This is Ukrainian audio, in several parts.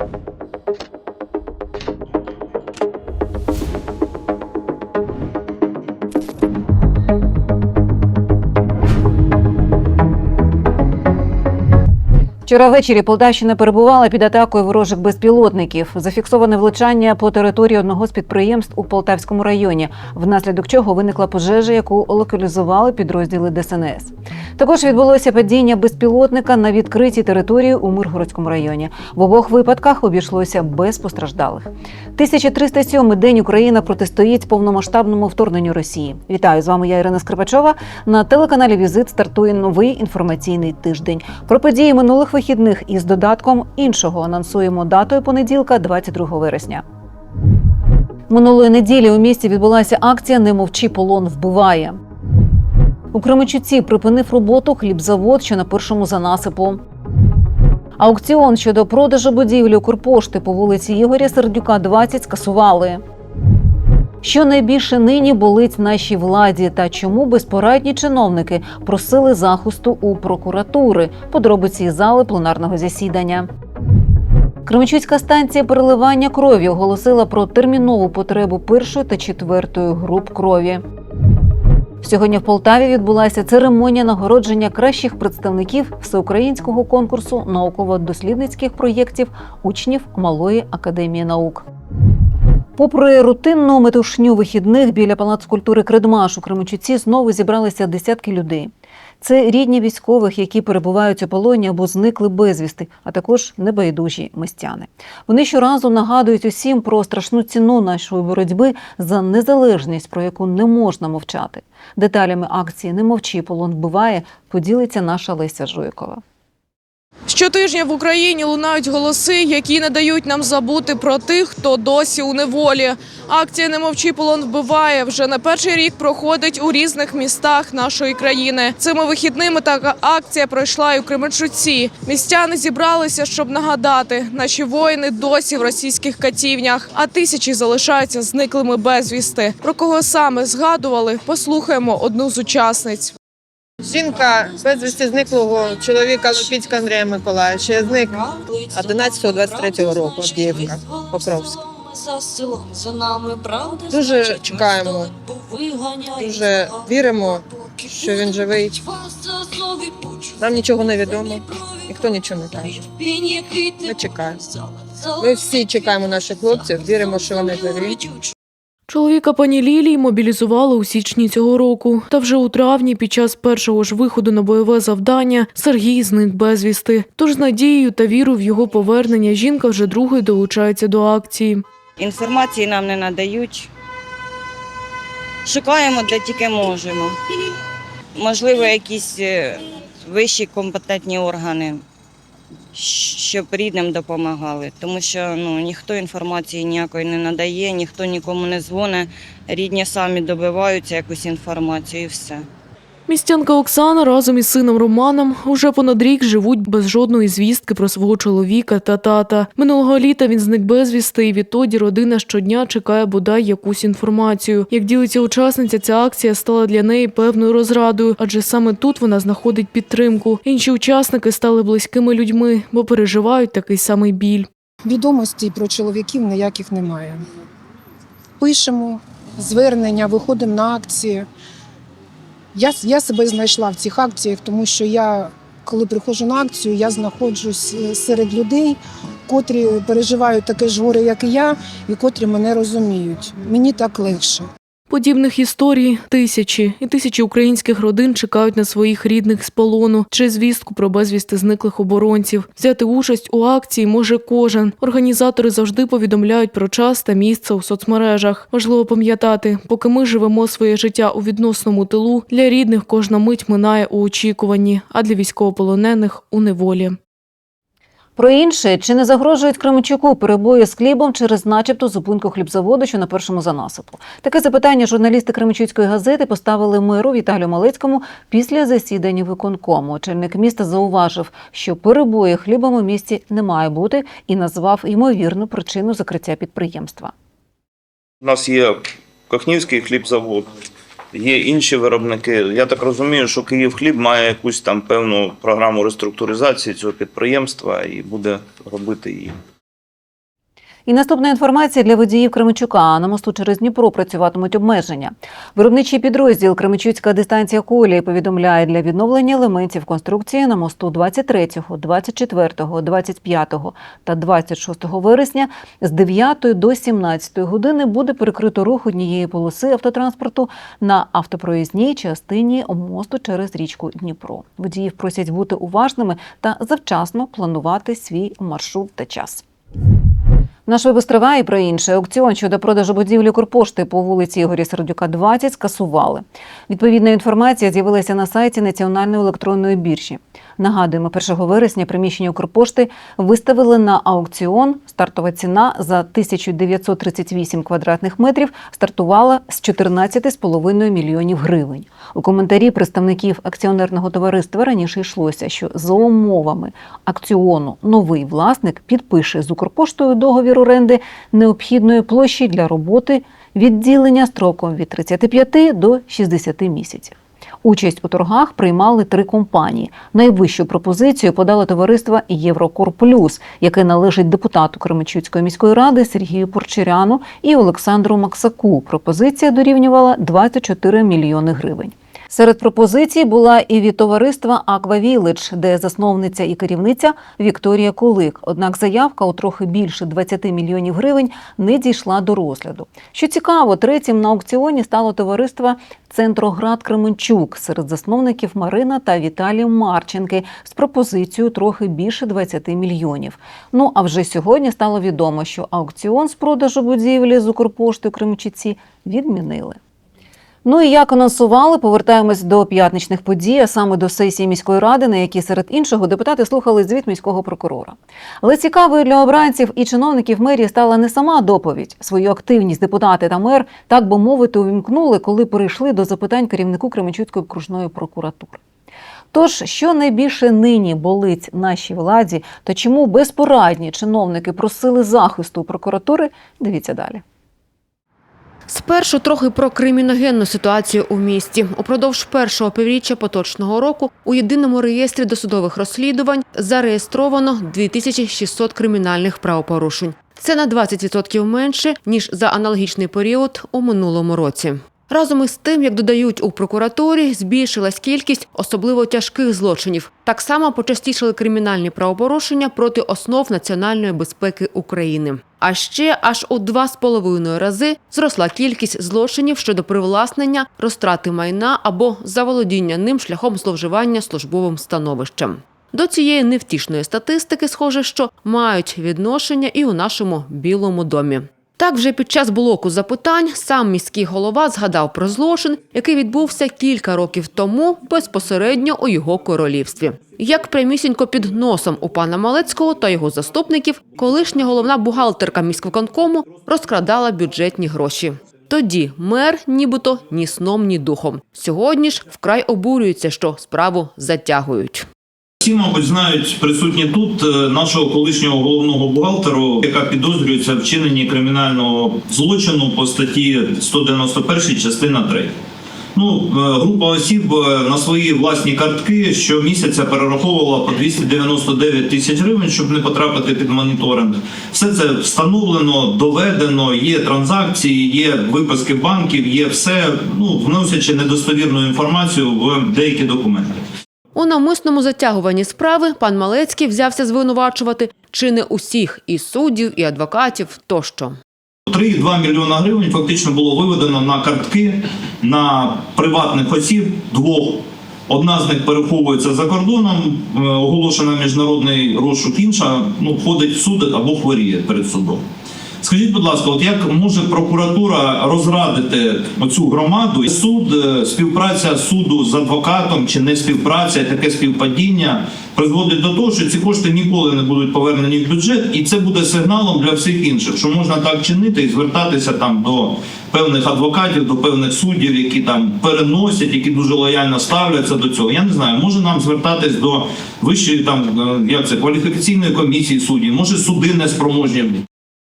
you Вчора ввечері Полтавщина перебувала під атакою ворожих безпілотників. Зафіксоване влучання по території одного з підприємств у Полтавському районі, внаслідок чого виникла пожежа, яку локалізували підрозділи ДСНС. Також відбулося падіння безпілотника на відкритій території у Миргородському районі. В обох випадках обійшлося без постраждалих. 1307 день Україна протистоїть повномасштабному вторгненню Росії. Вітаю з вами. Я Ірина Скрипачова. На телеканалі Візит стартує новий інформаційний тиждень. Про події минулих вихідних із додатком іншого анонсуємо датою понеділка, 22 вересня. Минулої неділі у місті відбулася акція Не мовчи полон вбиває. У Кременчуці припинив роботу хлібзавод, що на першому за насипу. Аукціон щодо продажу будівлі Укрпошти по вулиці Ігоря Сердюка, 20 скасували. Що найбільше нині болить нашій владі та чому безпорадні чиновники просили захисту у прокуратури? Подробиці зали пленарного засідання. Кременчуцька станція переливання крові оголосила про термінову потребу першої та четвертої груп крові. Сьогодні в Полтаві відбулася церемонія нагородження кращих представників всеукраїнського конкурсу науково-дослідницьких проєктів учнів Малої академії наук. Попри рутинну метушню вихідних біля палацу культури Кредмаш у Кременчуці знову зібралися десятки людей. Це рідні військових, які перебувають у полоні або зникли безвісти, а також небайдужі містяни. Вони щоразу нагадують усім про страшну ціну нашої боротьби за незалежність, про яку не можна мовчати. Деталями акції Не мовчи, полон вбиває поділиться наша Леся Жуйкова. Щотижня в Україні лунають голоси, які не дають нам забути про тих, хто досі у неволі. Акція «Не мовчи, полон вбиває» вже на перший рік проходить у різних містах нашої країни. Цими вихідними така акція пройшла і у Кременчуці. Містяни зібралися, щоб нагадати, наші воїни досі в російських катівнях, а тисячі залишаються зниклими безвісти. Про кого саме згадували? Послухаємо одну з учасниць. Жінка безвісті зниклого чоловіка Лопіцька Андрія Миколаївича. Зник 11-23 року Авдіївка, Покровська. Дуже чекаємо, дуже віримо, що він живий. Нам нічого не відомо, ніхто нічого не каже. Ми чекаємо. Ми всі чекаємо наших хлопців, віримо, що вони живі. Чоловіка пані Лілії мобілізували у січні цього року. Та вже у травні, під час першого ж виходу на бойове завдання, Сергій зник безвісти. Тож з надією та вірою в його повернення жінка вже другою долучається до акції. Інформації нам не надають. Шукаємо, де тільки можемо. Можливо, якісь е, вищі компетентні органи, щоб рідним допомагали. Тому що ну, ніхто інформації ніякої не надає, ніхто нікому не дзвонить. Рідні самі добиваються якусь інформацію і все. Містянка Оксана разом із сином Романом уже понад рік живуть без жодної звістки про свого чоловіка та тата. Минулого літа він зник безвісти, і відтоді родина щодня чекає бодай якусь інформацію. Як ділиться учасниця, ця акція стала для неї певною розрадою, адже саме тут вона знаходить підтримку. Інші учасники стали близькими людьми, бо переживають такий самий біль. Відомостей про чоловіків ніяких немає. Пишемо звернення, виходимо на акції. Я, я себе знайшла в цих акціях, тому що я, коли приходжу на акцію, я знаходжусь е, серед людей, котрі переживають таке ж горе, як і я, і котрі мене розуміють. Мені так легше. Подібних історій тисячі, і тисячі українських родин чекають на своїх рідних з полону чи звістку про безвісти зниклих оборонців. Взяти участь у акції може кожен. Організатори завжди повідомляють про час та місце у соцмережах. Важливо пам'ятати, поки ми живемо своє життя у відносному тилу, для рідних кожна мить минає у очікуванні, а для військовополонених у неволі. Про інше, чи не загрожують Кременчуку перебої з хлібом через начебто зупинку хлібзаводу, що на першому занасипу? Таке запитання журналісти Кременчуцької газети поставили меру Віталію Малецькому після засідання виконкому. Очільник міста зауважив, що перебої хлібом у місті не має бути, і назвав ймовірну причину закриття підприємства. У нас є Кохнівський хлібзавод, є інші виробники. Я так розумію, що Київхліб має якусь там певну програму реструктуризації цього підприємства і буде робити її. І наступна інформація для водіїв Кременчука. На мосту через Дніпро працюватимуть обмеження. Виробничий підрозділ Кременчуцька дистанція колії повідомляє для відновлення елементів конструкції на мосту 23, 24, 25 та 26 вересня з 9 до 17 години буде перекрито рух однієї полоси автотранспорту на автопроїзній частині мосту через річку Дніпро. Водіїв просять бути уважними та завчасно планувати свій маршрут та час. Наш випуск триває про інше. Аукціон щодо продажу будівлі Корпошти по вулиці Ігоря Сердюка 20 скасували. Відповідна інформація з'явилася на сайті Національної електронної біржі. Нагадуємо, 1 вересня приміщення Укрпошти виставили на аукціон. Стартова ціна за 1938 квадратних метрів стартувала з 14,5 мільйонів гривень. У коментарі представників акціонерного товариства раніше йшлося, що за умовами акціону новий власник підпише з Укрпоштою договір оренди необхідної площі для роботи відділення строком від 35 до 60 місяців. Участь у торгах приймали три компанії. Найвищу пропозицію подало товариство Єврокор Плюс, яке належить депутату Кременчуцької міської ради Сергію Порчеряну і Олександру Максаку. Пропозиція дорівнювала 24 мільйони гривень. Серед пропозицій була і від товариства Аквавілидж, де засновниця і керівниця Вікторія Кулик. Однак заявка у трохи більше 20 мільйонів гривень не дійшла до розгляду. Що цікаво, третім на аукціоні стало товариство Центроград Кременчук серед засновників Марина та Віталій Марченки з пропозицією трохи більше 20 мільйонів. Ну а вже сьогодні стало відомо, що аукціон з продажу будівлі з Укрпошти у Кременчуці відмінили. Ну і як анонсували, повертаємось до п'ятничних подій, а саме до сесії міської ради, на якій серед іншого депутати слухали звіт міського прокурора. Але цікавою для обранців і чиновників мерії стала не сама доповідь. Свою активність депутати та мер, так би мовити, увімкнули, коли перейшли до запитань керівнику Кременчуцької окружної прокуратури. Тож, що найбільше нині болить нашій владі, та чому безпорадні чиновники просили захисту прокуратури, дивіться далі. Спершу трохи про криміногенну ситуацію у місті. Упродовж першого півріччя поточного року у єдиному реєстрі досудових розслідувань зареєстровано 2600 кримінальних правопорушень. Це на 20% менше ніж за аналогічний період у минулому році. Разом із тим, як додають у прокуратурі, збільшилась кількість особливо тяжких злочинів. Так само почастішали кримінальні правопорушення проти основ національної безпеки України. А ще аж у два з половиною рази зросла кількість злочинів щодо привласнення, розтрати майна або заволодіння ним шляхом зловживання службовим становищем. До цієї невтішної статистики, схоже, що мають відношення і у нашому білому домі. Так, вже під час блоку запитань сам міський голова згадав про злочин, який відбувся кілька років тому безпосередньо у його королівстві. Як прямісінько під носом у пана Малецького та його заступників, колишня головна бухгалтерка міськвиконкому розкрадала бюджетні гроші. Тоді мер нібито ні сном, ні духом. Сьогодні ж вкрай обурюється, що справу затягують. Всі, мабуть, знають присутні тут е, нашого колишнього головного бухгалтера, яка підозрюється в вчиненні кримінального злочину по статті 191 частина 3. Ну, е, група осіб е, на свої власні картки щомісяця перераховувала по 299 тисяч гривень, щоб не потрапити під моніторинг. Все це встановлено, доведено, є транзакції, є виписки банків, є все, ну, вносячи недостовірну інформацію в деякі документи. У навмисному затягуванні справи пан Малецький взявся звинувачувати чи не усіх і суддів, і адвокатів тощо. 3,2 мільйона гривень фактично було виведено на картки на приватних осіб двох. Одна з них переховується за кордоном, е, оголошена міжнародний розшук, інша ну, входить в суд або хворіє перед судом. Скажіть, будь ласка, от як може прокуратура розрадити оцю громаду? Суд, е, співпраця суду з адвокатом чи не співпраця, таке співпадіння призводить до того, що ці кошти ніколи не будуть повернені в бюджет, і це буде сигналом для всіх інших, що можна так чинити і звертатися там до певних адвокатів, до певних суддів, які там переносять, які дуже лояльно ставляться до цього. Я не знаю, може нам звертатись до вищої там е, як це кваліфікаційної комісії суддів, може суди неспроможні.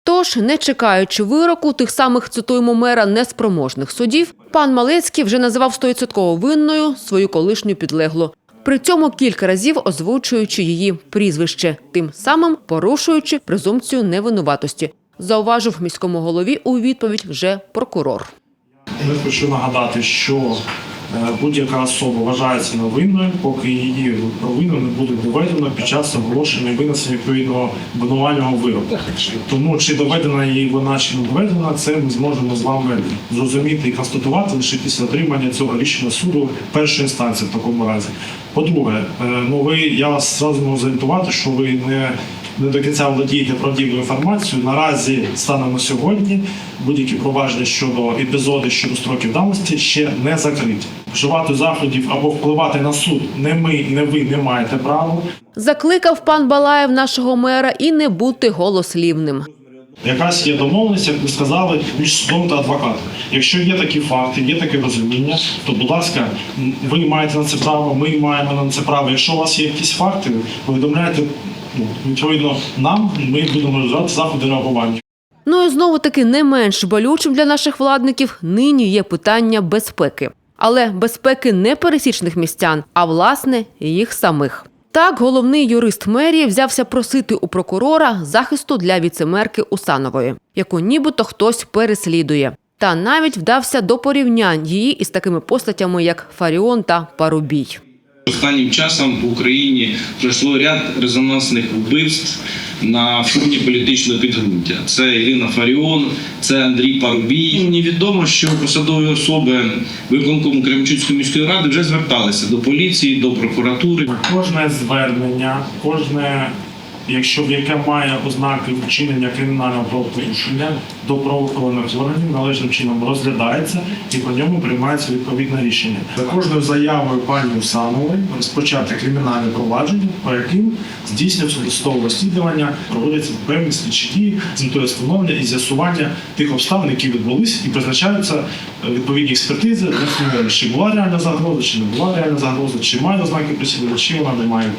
Тож, не чекаючи вироку тих самих цитуємо мера неспроможних судів, пан Малецький вже називав стоїцятково винною свою колишню підлеглу. При цьому кілька разів озвучуючи її прізвище, тим самим порушуючи презумпцію невинуватості. зауважив міському голові у відповідь вже прокурор. Я хочу нагадати, що будь-яка особа вважається невинною, поки її провину не буде доведено під час оголошення і винесення відповідного обвинувального вироку. Тому чи доведена її вина, чи не доведена, це ми зможемо з вами зрозуміти і констатувати лише після отримання цього рішення суду першої інстанції в такому разі. По-друге, е, ну ви я вас зразу можу зорієнтувати, що ви не не до кінця володієте правдивою інформацією. Наразі станом на сьогодні будь-які провадження щодо епізодів щодо строків давності ще не закриті. Вживати заходів або впливати на суд не ми, не ви не маєте права. Закликав пан Балаєв нашого мера і не бути голослівним. Якась є домовленість, як ви сказали, між судом та адвокатом. Якщо є такі факти, є таке розуміння, то будь ласка, ви маєте на це право, ми маємо на це право. Якщо у вас є якісь факти, повідомляйте відповідно нам, ми будемо розглядати заходи реагування. Ну і знову таки не менш болючим для наших владників нині є питання безпеки. Але безпеки не пересічних містян, а власне їх самих. Так, головний юрист мерії взявся просити у прокурора захисту для віцемерки Усанової, яку нібито хтось переслідує. Та навіть вдався до порівнянь її із такими постатями, як Фаріон та Парубій. Останнім часом в Україні пройшло ряд резонансних вбивств на фоні політичного підґрунтя. Це Ірина Фаріон, це Андрій Парубій. Мені відомо, що посадові особи виконкому Кремчуцької міської ради вже зверталися до поліції, до прокуратури. Кожне звернення, кожне, якщо яке має ознаки вчинення кримінального правопорушення до правоохоронних органів належним чином розглядається і по ньому приймається відповідне рішення. За кожною заявою пані Усанової розпочати кримінальне провадження, по яким здійснюється досудове розслідування, проводяться певні слідчі дії з метою встановлення і з'ясування тих обставин, які відбулись, і призначаються е, відповідні експертизи, чи була реальна загроза, чи не була реальна загроза, чи має ознаки присіду, чи вона не має.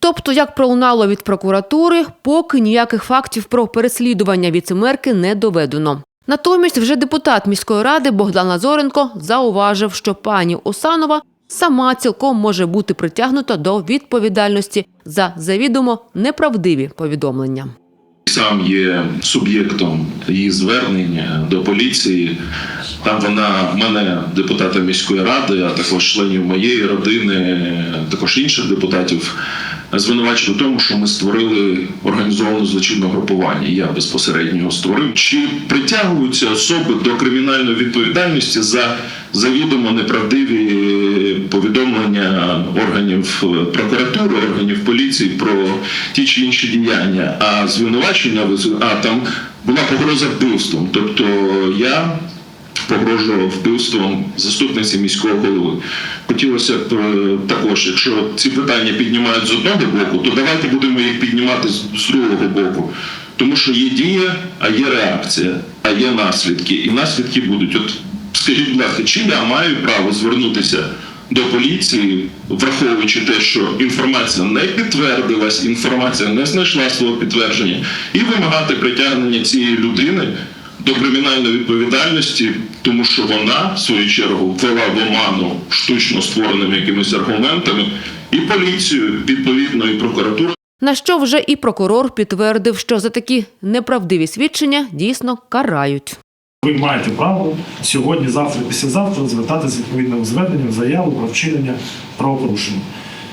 Тобто, як пролунало від прокуратури, поки ніяких фактів про переслідування віцемерки не доведено. Натомість вже депутат міської ради Богдан Лазоренко зауважив, що пані Осанова сама цілком може бути притягнута до відповідальності за завідомо неправдиві повідомлення. Сам є суб'єктом її звернення до поліції. Там вона мене, депутата міської ради, а також членів моєї родини, також інших депутатів, звинувачує в тому, що ми створили організовану злочинне групування. Я безпосередньо його створив. Чи притягуються особи до кримінальної відповідальності за завідомо неправдиві повідомлення органів прокуратури, органів поліції про ті чи інші діяння? А звинувачення а там була погроза вбивством. Тобто я погрожував вбивством заступниці міського голови. Хотілося б е, також, якщо ці питання піднімають з одного боку, то давайте будемо їх піднімати з другого боку. Тому що є дія, а є реакція, а є наслідки. І наслідки будуть. От скажіть, будь ласка, чи я маю право звернутися до поліції, враховуючи те, що інформація не підтвердилась, інформація не знайшла свого підтвердження, і вимагати притягнення цієї людини до кримінальної відповідальності, тому що вона, в свою чергу, ввела в оману штучно створеними якимись аргументами, і поліцію, відповідно, і прокуратуру. На що вже і прокурор підтвердив, що за такі неправдиві свідчення дійсно карають. Ви маєте право сьогодні, завтра, післязавтра звертатися з відповідним зверненням, заяву про вчинення правопорушення.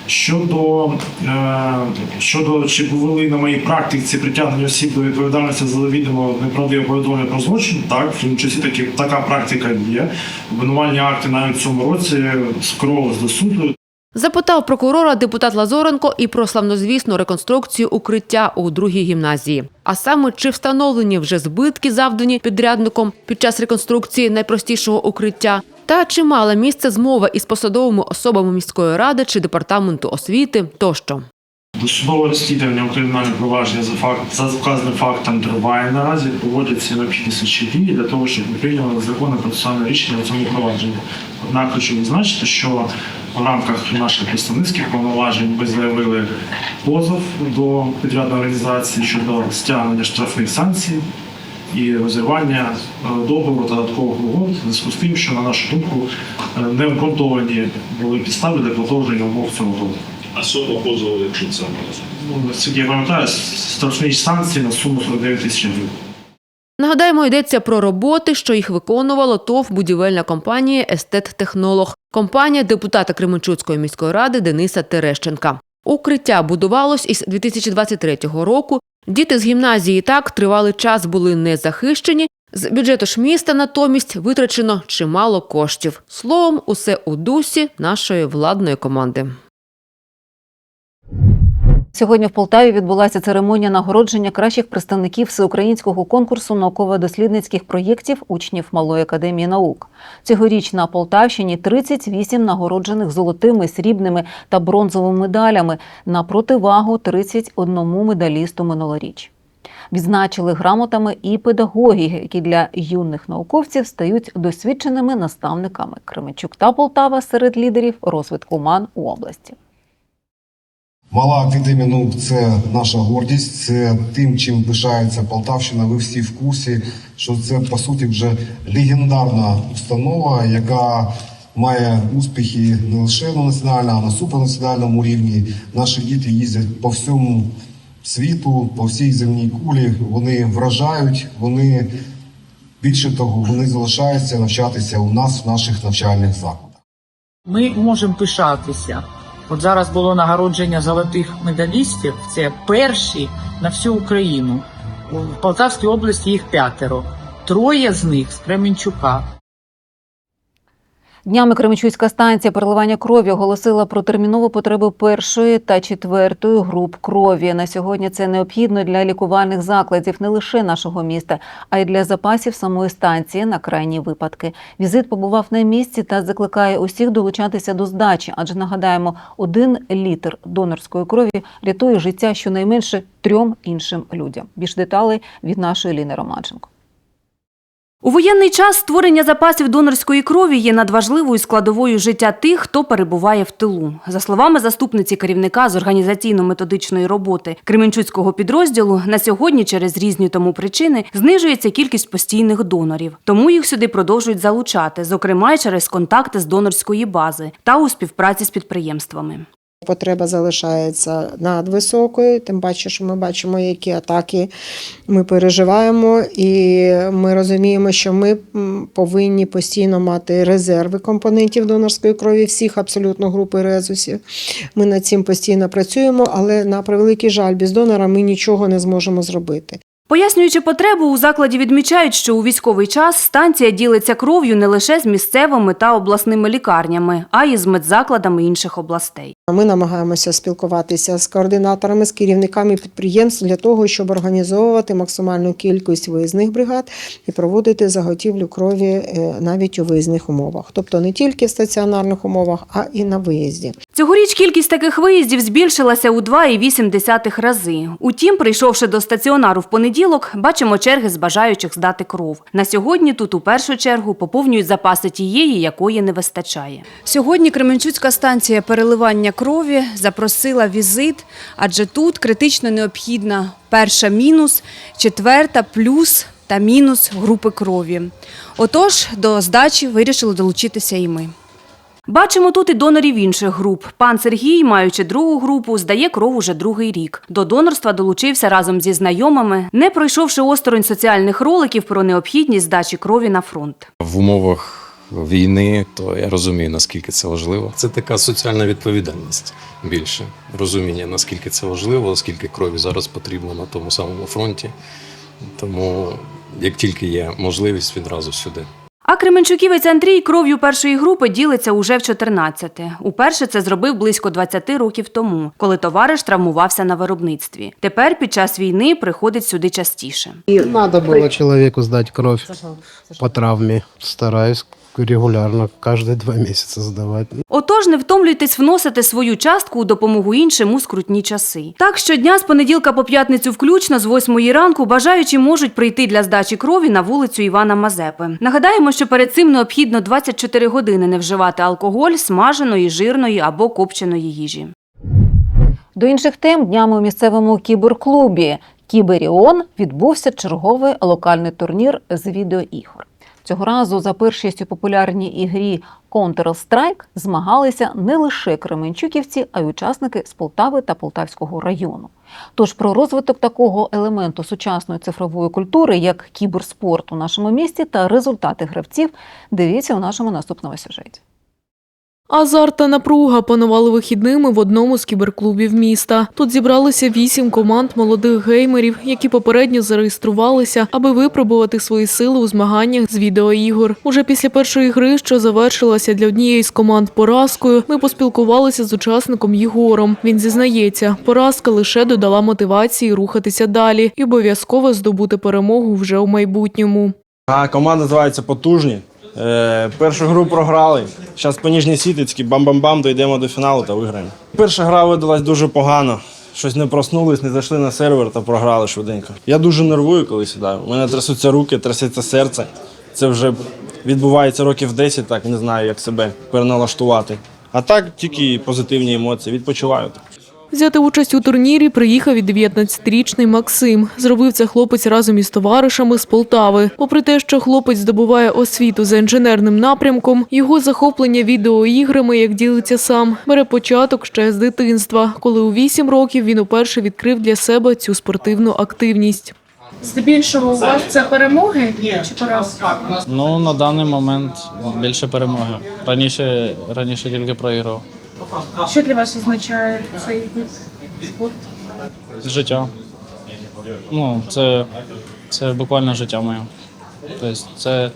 Щодо, е, щодо чи були на моїй практиці притягнення осіб до відповідальності за завідомо неправдиве повідомлення про злочин, так, в тому числі такі, така практика є. Обвинувальні акти навіть в цьому році скеровувалися до суду. Запитав прокурора депутат Лазоренко і про славнозвісну реконструкцію укриття у другій гімназії. А саме чи встановлені вже збитки, завдані підрядником під час реконструкції найпростішого укриття, та чи мала місце змова із посадовими особами міської ради чи департаменту освіти тощо. Досудове розслідування у кримінальному провадження за факт за вказаним фактом триває наразі. Проводяться необхідні слідчі дії для того, щоб ми прийняли законне процесуальне рішення у цьому провадженні. Однак хочу відзначити, що в рамках наших представницьких повноважень ми заявили позов до підрядної організації щодо стягнення штрафних санкцій і розірвання е, договору та додаткових угод в зв'язку з тим, що на нашу думку е, не обґрунтовані були підстави для продовження умов цього договору. А сума позову, якщо це Ну, наскільки я пам'ятаю, штрафні санкції на суму 49 тисяч гривень. Нагадаємо, йдеться про роботи, що їх виконувало ТОВ будівельна компанія Естет-Технолог, компанія депутата Кременчуцької міської ради Дениса Терещенка. Укриття будувалось із 2023 року. Діти з гімназії так тривалий час були не захищені. З бюджету ж міста натомість витрачено чимало коштів. Словом, усе у дусі нашої владної команди. Сьогодні в Полтаві відбулася церемонія нагородження кращих представників всеукраїнського конкурсу науково-дослідницьких проєктів учнів Малої академії наук. Цьогоріч на Полтавщині 38 нагороджених золотими, срібними та бронзовими медалями на противагу 31 медалісту минулоріч. Відзначили грамотами і педагогів, які для юних науковців стають досвідченими наставниками. Кременчук та Полтава серед лідерів розвитку МАН у області. Мала академія наук це наша гордість, це тим, чим пишається Полтавщина. Ви всі в курсі, що це по суті вже легендарна установа, яка має успіхи не лише на національному, а на супернаціональному рівні. Наші діти їздять по всьому світу, по всій земній кулі. Вони вражають, вони більше того, вони залишаються навчатися у нас в наших навчальних закладах. Ми можемо пишатися. От зараз було нагородження золотих медалістів. Це перші на всю Україну. В Полтавській області їх п'ятеро. Троє з них з Кременчука. Днями Кременчуцька станція переливання крові оголосила про термінову потребу першої та четвертої груп крові. На сьогодні це необхідно для лікувальних закладів не лише нашого міста, а й для запасів самої станції на крайні випадки. Візит побував на місці та закликає усіх долучатися до здачі, адже нагадаємо, один літр донорської крові рятує життя щонайменше трьом іншим людям. Більш деталей від нашої Ліни Романченко. У воєнний час створення запасів донорської крові є надважливою складовою життя тих, хто перебуває в тилу. За словами заступниці керівника з організаційно-методичної роботи Кременчуцького підрозділу, на сьогодні через різні тому причини знижується кількість постійних донорів. Тому їх сюди продовжують залучати, зокрема через контакти з донорської бази та у співпраці з підприємствами. Потреба залишається надвисокою, тим паче, що ми бачимо, які атаки ми переживаємо, і ми розуміємо, що ми повинні постійно мати резерви компонентів донорської крові всіх абсолютно групи резусів. Ми над цим постійно працюємо, але на превеликий жаль, без донора ми нічого не зможемо зробити. Пояснюючи потребу, у закладі відмічають, що у військовий час станція ділиться кров'ю не лише з місцевими та обласними лікарнями, а й з медзакладами інших областей. Ми намагаємося спілкуватися з координаторами, з керівниками підприємств для того, щоб організовувати максимальну кількість виїзних бригад і проводити заготівлю крові е, навіть у виїзних умовах, тобто не тільки в стаціонарних умовах, а і на виїзді. Цьогоріч кількість таких виїздів збільшилася у 2,8 рази. Утім, прийшовши до стаціонару в понеділок, бачимо черги з бажаючих здати кров. На сьогодні тут у першу чергу поповнюють запаси тієї, якої не вистачає. Сьогодні Кременчуцька станція переливання крові запросила візит, адже тут критично необхідна перша мінус, четверта плюс та мінус групи крові. Отож, до здачі вирішили долучитися і ми. Бачимо тут і донорів інших груп. Пан Сергій, маючи другу групу, здає кров уже другий рік. До донорства долучився разом зі знайомими, не пройшовши осторонь соціальних роликів про необхідність здачі крові на фронт. в умовах війни, то я розумію, наскільки це важливо. Це така соціальна відповідальність більше. Розуміння, наскільки це важливо, скільки крові зараз потрібно на тому самому фронті. Тому як тільки є можливість, відразу сюди. А Кременчуківець Андрій кров'ю першої групи ділиться уже в 14-те. Уперше це зробив близько 20 років тому, коли товариш травмувався на виробництві. Тепер під час війни приходить сюди частіше. Надо було чоловіку здати кров по травмі. Стараюсь регулярно, каждые два месяца сдавать. Отож, не втомлюйтесь вносити свою частку у допомогу іншим у скрутні часи. Так, щодня з понеділка по п'ятницю включно з 8 ранку бажаючі можуть прийти для здачі крові на вулицю Івана Мазепи. Нагадаємо, що перед цим необхідно 24 години не вживати алкоголь, смаженої, жирної або копченої їжі. До інших тем днями у місцевому кіберклубі Кіберіон відбувся черговий локальний турнір з відеоігор. Цього разу за першість у популярній ігрі Counter-Strike змагалися не лише кременчуківці, а й учасники з Полтави та Полтавського району. Тож про розвиток такого елементу сучасної цифрової культури, як кіберспорт у нашому місті, та результати гравців, дивіться у нашому наступному сюжеті. Азарт та напруга панували вихідними в одному з кіберклубів міста. Тут зібралися вісім команд молодих геймерів, які попередньо зареєструвалися, аби випробувати свої сили у змаганнях з відеоігор. Уже після першої гри, що завершилася для однієї з команд поразкою, ми поспілкувалися з учасником Єгором. Він зізнається, поразка лише додала мотивації рухатися далі і обов'язково здобути перемогу вже у майбутньому. А команда називається Потужні. Е, першу гру програли. Зараз по ніжній сіточці, бам-бам-бам, дійдемо до фіналу та виграємо. Перша гра видалась дуже погано. Щось не проснулись, не зайшли на сервер та програли швиденько. Я дуже нервую, коли сідаю. У мене трясуться руки, трясеться серце. Це вже відбувається років 10, так не знаю, як себе переналаштувати. А так тільки позитивні емоції, відпочиваю. Взяти участь у турнірі приїхав і 19-річний Максим. Зробив це хлопець разом із товаришами з Полтави. Попри те, що хлопець здобуває освіту за інженерним напрямком, його захоплення відеоіграми, як ділиться сам, бере початок ще з дитинства, коли у 8 років він уперше відкрив для себе цю спортивну активність. Здебільшого у вас це перемоги чи поразки? Ну, на даний момент більше перемоги. Раніше, раніше тільки проіграв. Що для вас означає цей вид спорту? Життя. Ну, це, це буквально життя моє. Тобто це,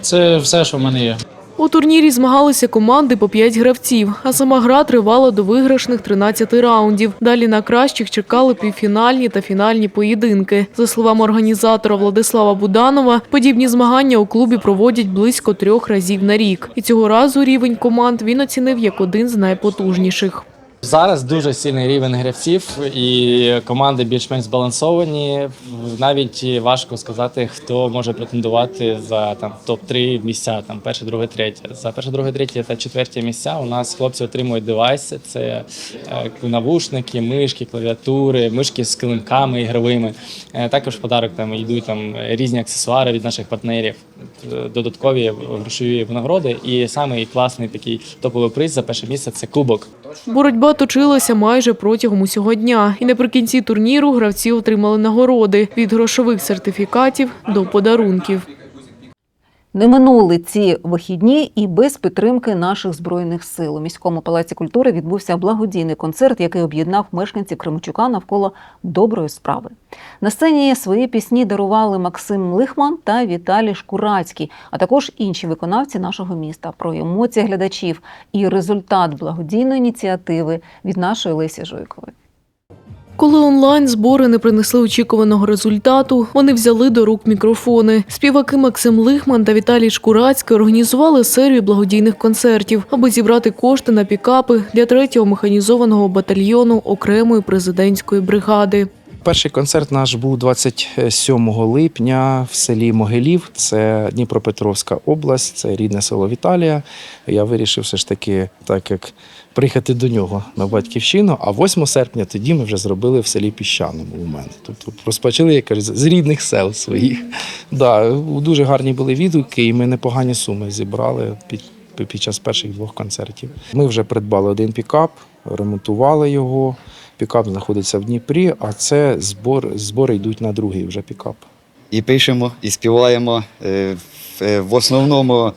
це все, що в мене є. У турнірі змагалися команди по 5 гравців, а сама гра тривала до виграшних 13 раундів. Далі на кращих чекали півфінальні та фінальні поєдинки. За словами організатора Владислава Буданова, подібні змагання у клубі проводять близько трьох разів на рік. І цього разу рівень команд він оцінив як один з найпотужніших. Зараз дуже сильний рівень гравців і команди більш-менш збалансовані. Навіть важко сказати, хто може претендувати за там топ-3 місця, там перше, друге, третє. За перше, друге, третє та четверте місця у нас хлопці отримують девайси. Це е, навушники, мишки, клавіатури, мишки з килимками ігровими. Е, Також в подарок там йдуть там різні аксесуари від наших партнерів, е, додаткові грошові винагороди. І самий класний такий топовий приз за перше місце це кубок. Боротьба точилася майже протягом усього дня, і наприкінці турніру гравці отримали нагороди від грошових сертифікатів до подарунків. Не минули ці вихідні і без підтримки наших збройних сил. У міському палаці культури відбувся благодійний концерт, який об'єднав мешканців Кременчука навколо доброї справи. На сцені свої пісні дарували Максим Лихман та Віталій Шкурацький, а також інші виконавці нашого міста. Про емоції глядачів і результат благодійної ініціативи від нашої Лесі Жуйкової. Коли онлайн збори не принесли очікуваного результату, вони взяли до рук мікрофони. Співаки Максим Лихман та Віталій Шкурацький організували серію благодійних концертів, аби зібрати кошти на пікапи для третього механізованого батальйону окремої президентської бригади. Перший концерт наш був 27 липня в селі Могилів. Це Дніпропетровська область, це рідне село Віталія. Я вирішив все ж таки, так як приїхати до нього на батьківщину. А 8 серпня тоді ми вже зробили в селі Піщаному у мене. Тобто розпочали я кажу, з рідних сел своїх. Да, дуже гарні були відгуки, і ми непогані суми зібрали під. Під час перших двох концертів ми вже придбали один пікап, ремонтували його. Пікап знаходиться в Дніпрі, а це збор, збори йдуть на другий вже пікап. і пишемо, і співаємо. Е, в- е, основному,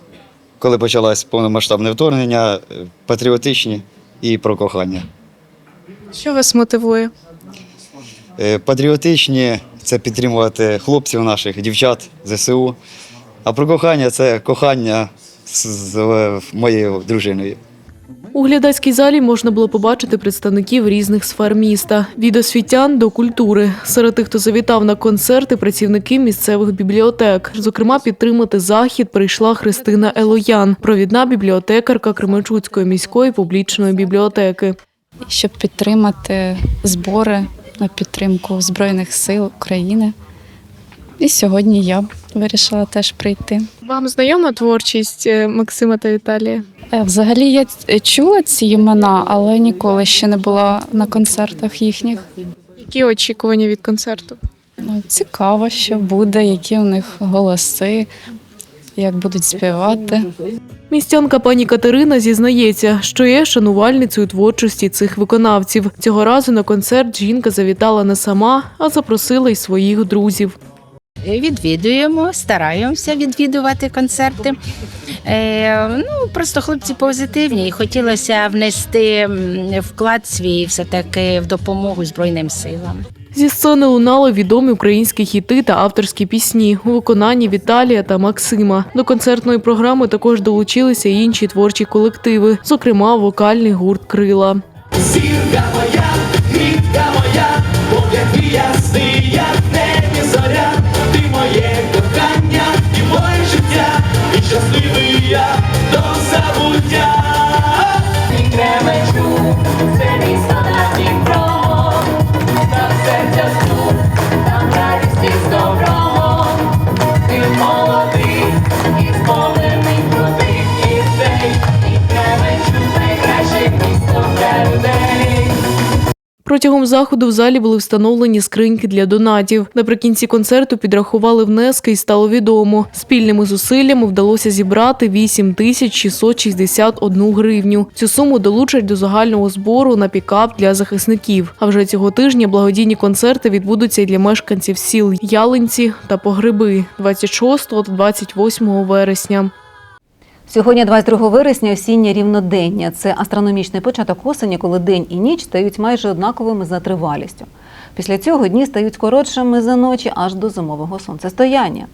коли почалось повномасштабне вторгнення, е, патріотичні і про кохання. Що вас мотивує? Патріотичні це підтримувати хлопців наших, дівчат, ЗСУ. А про кохання це кохання з, моєю дружиною. У глядацькій залі можна було побачити представників різних сфер міста від освітян до культури. Серед тих, хто завітав на концерти, працівники місцевих бібліотек. Зокрема, підтримати захід прийшла Христина Елоян, провідна бібліотекарка Кременчуцької міської публічної бібліотеки. щоб підтримати збори на підтримку Збройних сил України. І сьогодні я вирішила теж прийти. Вам знайома творчість е, Максима та Віталія? Е, Взагалі я чула ці імена, але ніколи ще не була на концертах їхніх. Які очікування від концерту? Ну, цікаво, що буде, які у них голоси. як будуть співати. Містянка пані Катерина зізнається, що є шанувальницею творчості цих виконавців. Цього разу на концерт жінка завітала не сама, а запросила й своїх друзів. Відвідуємо, стараємося відвідувати концерти. Е, ну, просто хлопці позитивні і хотілося внести вклад свій все-таки в допомогу Збройним силам. Зі сцени лунали відомі українські хіти та авторські пісні у виконанні Віталія та Максима. До концертної програми також долучилися й інші творчі колективи, зокрема вокальний гурт Крила. Зірка моя, моя, погляд щасливий я до забуття. Протягом заходу в залі були встановлені скриньки для донатів. Наприкінці концерту підрахували внески і стало відомо. Спільними зусиллями вдалося зібрати 8 тисяч 661 гривню. Цю суму долучать до загального збору на пікап для захисників. А вже цього тижня благодійні концерти відбудуться і для мешканців сіл Ялинці та Погреби 26 та 28 вересня. Сьогодні, 22 вересня, осіннє рівнодення. Це астрономічний початок осені, коли день і ніч стають майже однаковими за тривалістю. Після цього дні стають коротшими за ночі аж до зимового сонцестояння.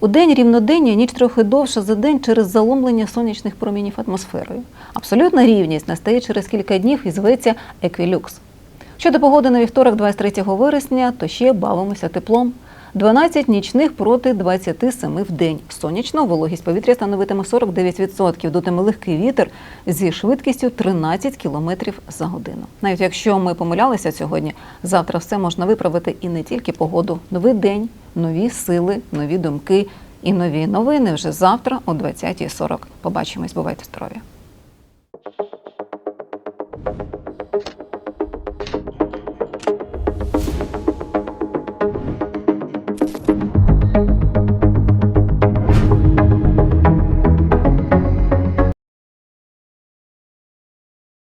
У день рівнодення ніч трохи довша за день через заломлення сонячних промінів атмосферою. Абсолютна рівність настає через кілька днів і зветься еквілюкс. Щодо погоди на вівторок, 23 вересня, то ще бавимося теплом. 12 нічних проти 27 в день. Сонячно вологість повітря становитиме 49%, дотиме легкий вітер зі швидкістю 13 км за годину. Навіть якщо ми помилялися сьогодні, завтра все можна виправити і не тільки погоду. Новий день, нові сили, нові думки і нові новини вже завтра о 20.40. Побачимось. Бувайте здорові!